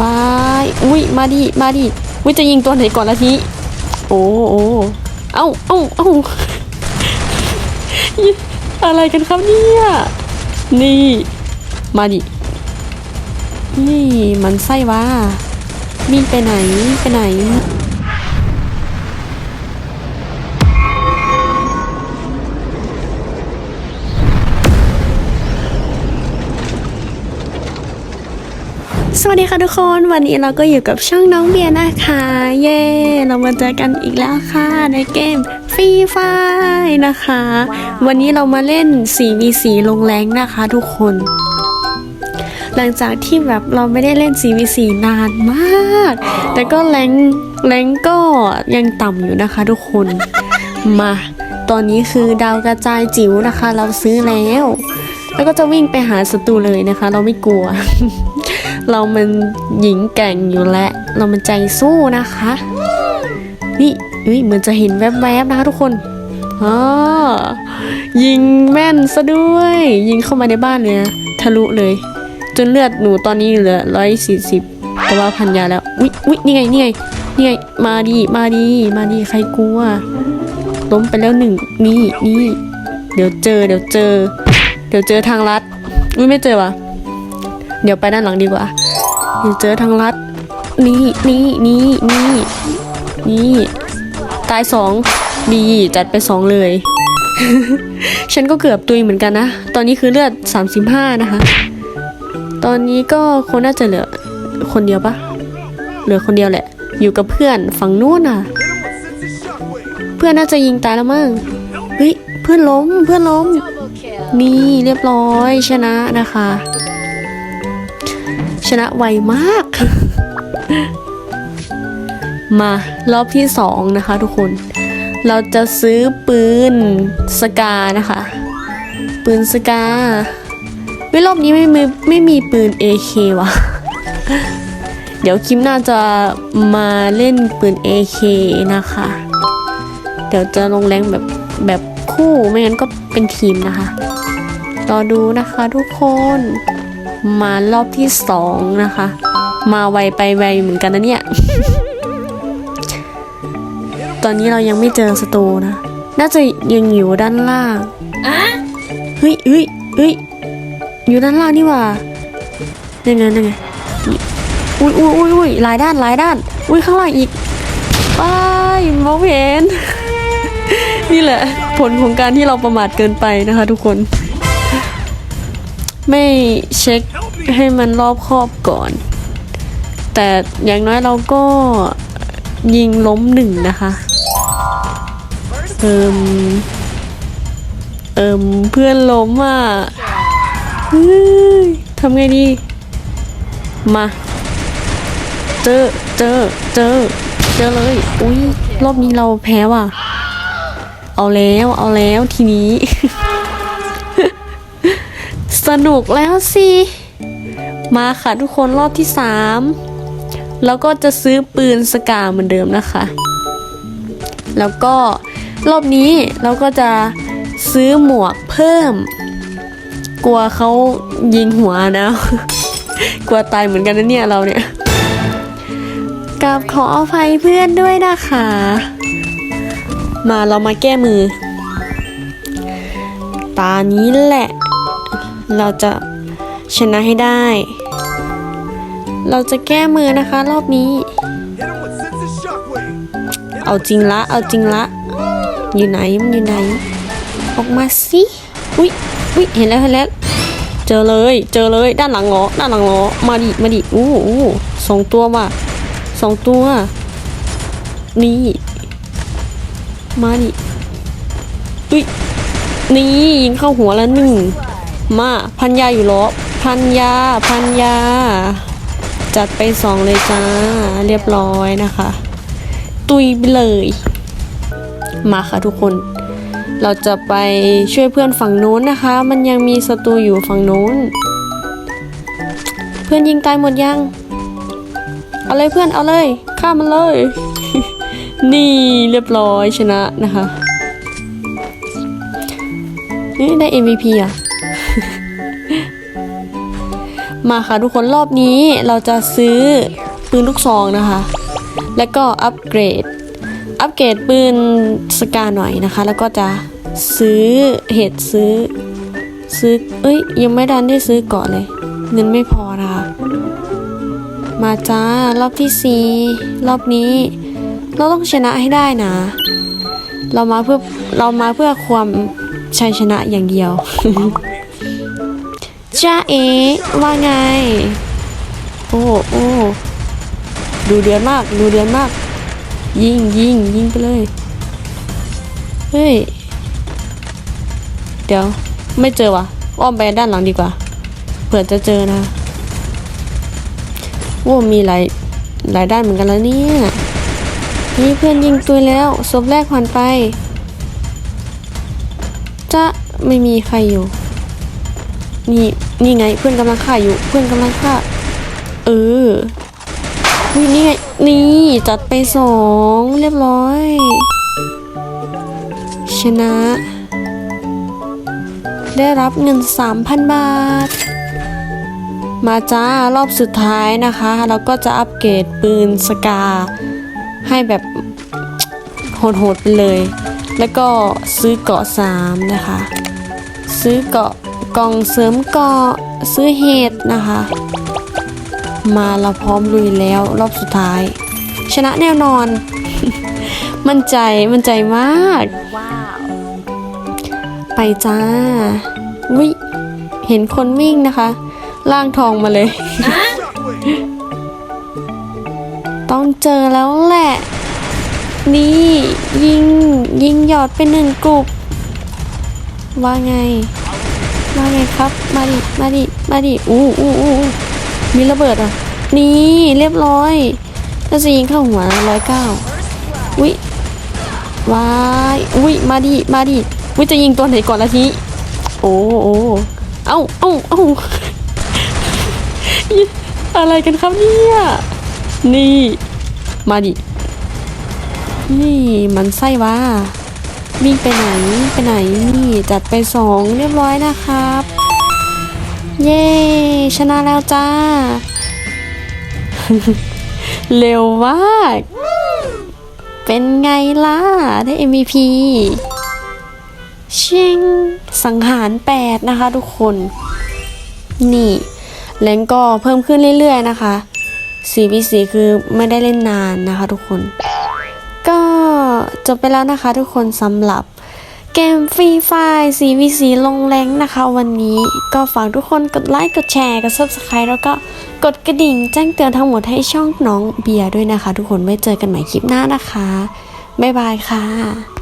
ว้ายอุ้ยมาดิมาดิอุ้ยจะยิงตัวไหนก่อนละทีโอ้โอ้เอ้าเอ้าเอ้าอะไรกันครับเนี่ยนี่มาดินี่มันไส้ว่ามีไปไหนไปไหน วัสดีค่ะทุกคนวันนี้เราก็อยู่กับช่องน้องเบียร์นะคะ เย้เรามาเจอกันอีกแล้วค่ะ ในเกมฟรีไฟนะคะ วันนี้เรามาเล่น 4v4 ลงแรงนะคะทุกคน หลังจากที่แบบเราไม่ได้เล่น 4v4 นานมาก แต่ก็แรงแรงก็ยังต่ำอยู่นะคะทุกคนมาตอนนี้คือดาวกระจายจิ๋วนะคะ เราซื้อแล้ว แล้วก็จะวิ่งไปหาศัตรูเลยนะคะ เราไม่กลัว เรามันหญิงแกร่งอยู่แล้ว เรามันใจสู้นะคะ นี่เฮ้ยเหมือนจะเห็นแวบๆนะคะทุกคนอ๋อยิงแม่นซะด้วย ยิงเข้ามาในบ้านเลยนะทะลุเลย จนเลือดหนูตอนนี้เหลือร้อยสี่สิบแต่ว่าพันยาแล้วอุ๊ยอุ๊ยนี่ไงนี่ไงนี่ไงมาดีมาดีมาดีใครกลัวล้มไปแล้วหนึ่งนี่นี่เดี๋ยวเจอเดี๋ยวเจอ เดี๋ยวเจอทางลัด อุ้ยไม่เจอวะ เดี๋ยวไปด้านหลังดีกว่าเดี๋ยวเจอทางลัด นี่นี่นี่นี่นี่ตายสองดีจัดไปสองเลย ฉันก็เกือบตุยเหมือนกันนะ ตอนนี้คือเลือด 35 นะคะ ตอนนี้ก็คนน่าจะเหลือคนเดียวปะเหลือคนเดียวแหละ อยู่กับเพื่อนฝั่งนู้นน่ะ เพื่อนน่าจะยิงตายแล้วมั้งเฮ้ยเพื่อนล้มเพื่อนล้ม นี่เรียบร้อยชนะนะคะ ชนะไวมาก มารอบที่สองนะคะทุกคน เราจะซื้อปืนสกานะคะ ปืนสกาวิรอบนี้ไม่มีไม่มีปืน AK ว่ะเดี๋ยวคลิปน้าจะมาเล่นปืน AK นะคะ เดี๋ยวจะลงแรงแบบแบบคู่ไม่งั้นก็เป็นทีมนะคะ รอดูนะคะทุกคน มารอบที่สองนะคะ มาไวไปไวเหมือนกันนะเนี่ย ตอนนี้เรายังไม่เจอสตูนะ น่าจะยังอยู่ด้านล่างเฮ้ยเฮ้ยเฮ้ยอยู่ด้านล่างนี่ว่ายังไงยังไงอุ้ยอุ้ยอุ้ยอุ้ยหลายด้านหลายด้าน อุ้ยข้างล่างอีกไปมองไม่เห็น นี่แหละ ผลของการที่เราประมาทเกินไปนะคะทุกคน ไม่เช็คให้มันรอบคอบก่อน แต่อย่างน้อยเราก็ยิงล้มหนึ่งนะคะเอิมเอิมเพื่อนล้มอะเฮ้ยทำไงดี มา เจอเจอเจอเจอเลย อุ้ยรอบนี้เราแพ้ว่ะ เอาแล้วเอาแล้วทีนี้ สนุกแล้วสิ มาค่ะทุกคนรอบที่สามแล้วก็จะซื้อปืนสกาเหมือนเดิมนะคะ แล้วก็รอบนี้เราก็จะซื้อหมวกเพิ่ม กลัวเขายิงหัวนะ กลัวตายเหมือนกันนะเนี่ยเราเนี่ยกับขออภัยเพื่อนด้วยนะคะ มาเรามาแก้มือ ตานี้แหละ เราจะชนะให้ได้ เราจะแก้มือนะคะรอบนี้ เอาจริงละ เอาจริงละ อยู่ไหนมันอยู่ไหน ออกมาสิอุ้ยอุ้ยเห็นแล้วเห็นแล้ว เจอเลย เจอเลย ด้านหลังเหรอด้านหลังเหรอมาดิ มาดิ อู้อู้สองตัวว่ะสองตัว นี่ มาดิอุ้ยนี่ยิงเข้าหัวแล้วหนึ่ง มาพันยาอยู่หรอพันยาพันยา จัดไปสองเลยจ้า เรียบร้อยนะคะ ตุยไปเลย มาค่ะทุกคน เราจะไปช่วยเพื่อนฝั่งนู้นนะคะ มันยังมีศัตรูอยู่ฝั่งนู้น เพื่อนยิงตายหมดยัง เอาเลยเพื่อนเอาเลยฆ่ามันเลย นี่เรียบร้อยชนะนะคะนี่ได้ MVP อะ มาค่ะทุกคนรอบนี้เราจะซื้อปืนลูกซองนะคะ แล้วก็อัปเกรด อัปเกรดปืนสกาหน่อยนะคะ แล้วก็จะซื้อเห็ดซื้อ ซื้อ เอ้ย ยังไม่ดันได้ซื้อก่อนเลย เงินไม่พอนะคะมาจ้ารอบที่สี่รอบนี้ เราต้องชนะให้ได้นะ เรามาเพื่อเรามาเพื่อความชัยชนะอย่างเดียว จ้าเอ๋ว่าไง โอ้โอ้ดูเดือนมาก ดูเดือนมาก ยิงยิงยิงไปเลย เฮ้ย เดี๋ยว ไม่เจอวะอ้อมไปด้านหลังดีกว่า เผื่อจะเจอนะโอ้มีหลายหลายด้านเหมือนกันแล้วเนี่ย นี่เพื่อนยิงตัวแล้วศพแรกผ่านไปจะไม่มีใครอยู่ นี่นี่ไงเพื่อนกำลังฆ่าอยู่ เพื่อนกำลังฆ่า เออนี่นี่ไงนี่จัดไปสองเรียบร้อย ชนะ ได้รับเงิน 3,000 บาท มาจ้ารอบสุดท้ายนะคะ เราก็จะอัปเกรดปืนสกา ให้แบบโหดๆไปเลย แล้วก็ซื้อเกาะ 3 นะคะ ซื้อเกาะ กล่องเสริมเกาะซื้อเห็ดนะคะ มาเราพร้อมลุยแล้วรอบสุดท้าย ชนะแน่นอน มั่นใจมั่นใจมากไปจ้าวิเห็นคนวิ่งนะคะ ล่างทองมาเลย ต้องเจอแล้วแหละ นี่ยิงยิงหยอดเป็นหนึ่งกลุ่มว่าไง ว่าไงครับ มาดิ มาดิ มาดิ อู้อู้อู้มีระเบิดอะ นี่เรียบร้อยถ้าจะยิงเข้าหัวร้อยเก้าวิวายอุ้ย มาดิ มาดิวิจะยิงตัวไหนก่อนละทีโอ้โอ้เอ้าเอ้าเอ้าอะไรกันครับเนี่ย นี่ มาดิ นี่มันไส้ว่า วิ่งไปไหนไปไหนนี่จัดไปสองเรียบร้อยนะครับ เย้ชนะแล้วจ้า เร็วมาก เป็นไงล่ะ ได้ MVP เชิงสังหาร 8 นะคะทุกคน นี่แรงก็เพิ่มขึ้นเรื่อยๆนะคะ 4v4 คือไม่ได้เล่นนานนะคะทุกคน ก็จบไปแล้วนะคะทุกคนสำหรับเกมฟรีไฟ 4v4 ลงแรงนะคะ วันนี้ก็ฝากทุกคนกดไลค์กดแชร์กด subscribe แล้วก็กดกระดิ่งแจ้งเตือนทั้งหมดให้ช่องน้องเบียร์ด้วยนะคะ ทุกคนไว้เจอกันใหม่คลิปหน้านะคะ บ๊ายบายค่ะ